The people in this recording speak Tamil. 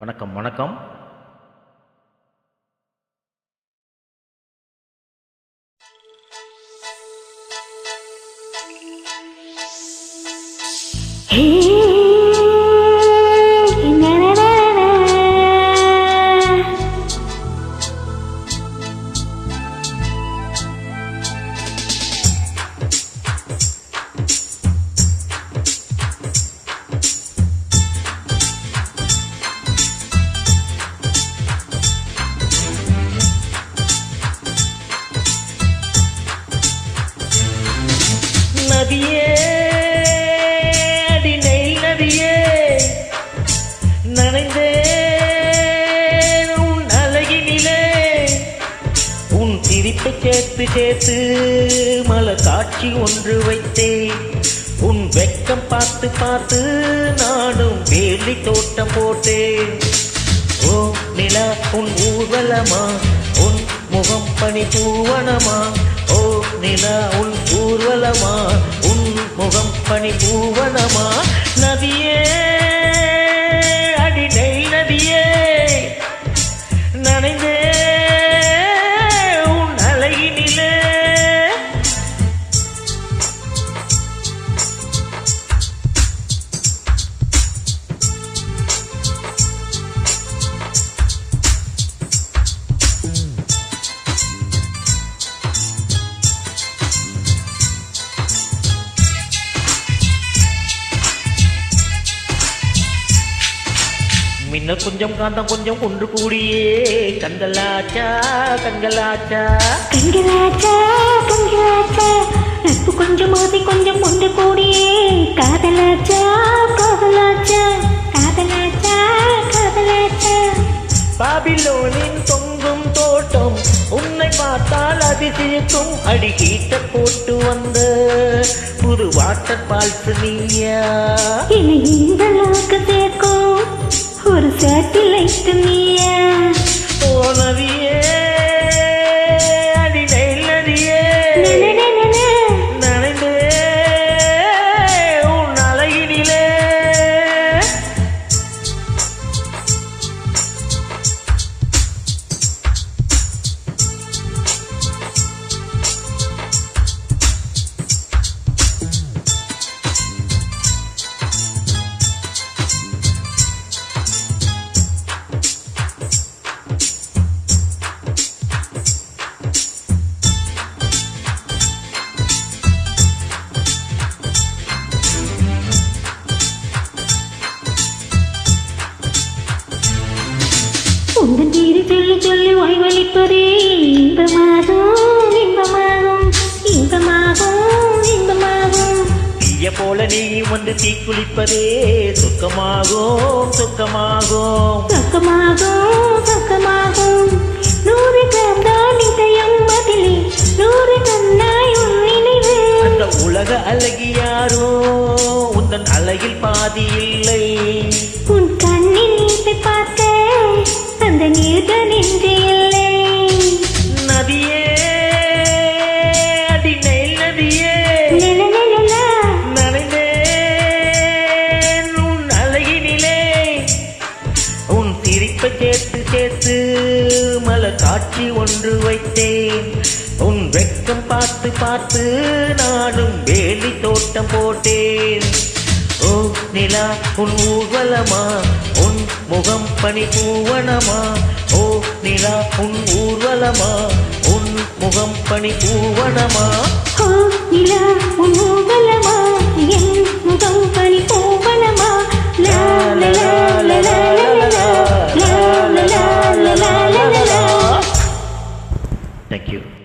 வணக்கம் வணக்கம். நதியே அடி நெயில் நதியே நனைந்தேன் உன் அழகினிலே. உன் சிரிப்பை சேர்த்து சேர்த்து மல காட்சி ஒன்று வைத்தேன். உன் வெக்கம் பார்த்து பார்த்து நானும் வேலி தோட்டம் போட்டேன். ஓ நிலா உன் ஊர்வலமா? உன் முகம் பனி பூவனமா? நிலா உன் ஊர்வலமா? உன் முகம் பனி பூவனமா? நதியே மின்னல் கொஞ்சம் காந்தம் கொஞ்சம் ஒன்று கூடியே. கண்களாச்சா கண்களாச்சா. கண்களாச்சா கண்களாச்சா. நட்பு கொஞ்சம் ஆசை கொஞ்சம் ஒன்று கூடியே. காதலாச்சா காதலாச்சா. காதலாச்சா காதலாச்சா. பாபிலோனின் தொங்கும் தோட்டம் உன்னை பார்த்தால் அதிசயக்கும் அடி ஹீட்டர் போட்டு வந்த புது வாட்டர் பால்ஸ் நீயா. என்னை இந்த அளவுக்கு Happy Lakeshmi. உந்தன் பேரு சொல்லி சொல்லி ஓய்வளிப்பதே இன்பமாகும் இன்பமாகும் இன்பமாகும் இன்பமாகும். தீய போல நீ வந்து தீக்குளிப்பதே சுக்கமாகும் சுக்கமாகும் சொக்கமாகும் சொக்கமாகும் நூறு கந்தான் இதயம் பதிலே நூறு கண்ணாய் நினைவு. அந்த உலக அழகி யாரோ? உந்தன் அழகில் பாதி இல்லை. சேர்த்து மலர் காட்சி ஒன்று வைத்தேன். உன் வெக்கம் பார்த்து பார்த்து நானும் வேலி தோட்டம் போட்டேன். ஓ நிலா உன் ஊர்வலமா? உன் முகம் பனி பூவனமா? ஓ நிலா உன் ஊர்வலமா? உன் முகம் பனி பூவனமா? ஓ நிலா உன் ஊர்வலமா? என் முகம் பனி Thank you.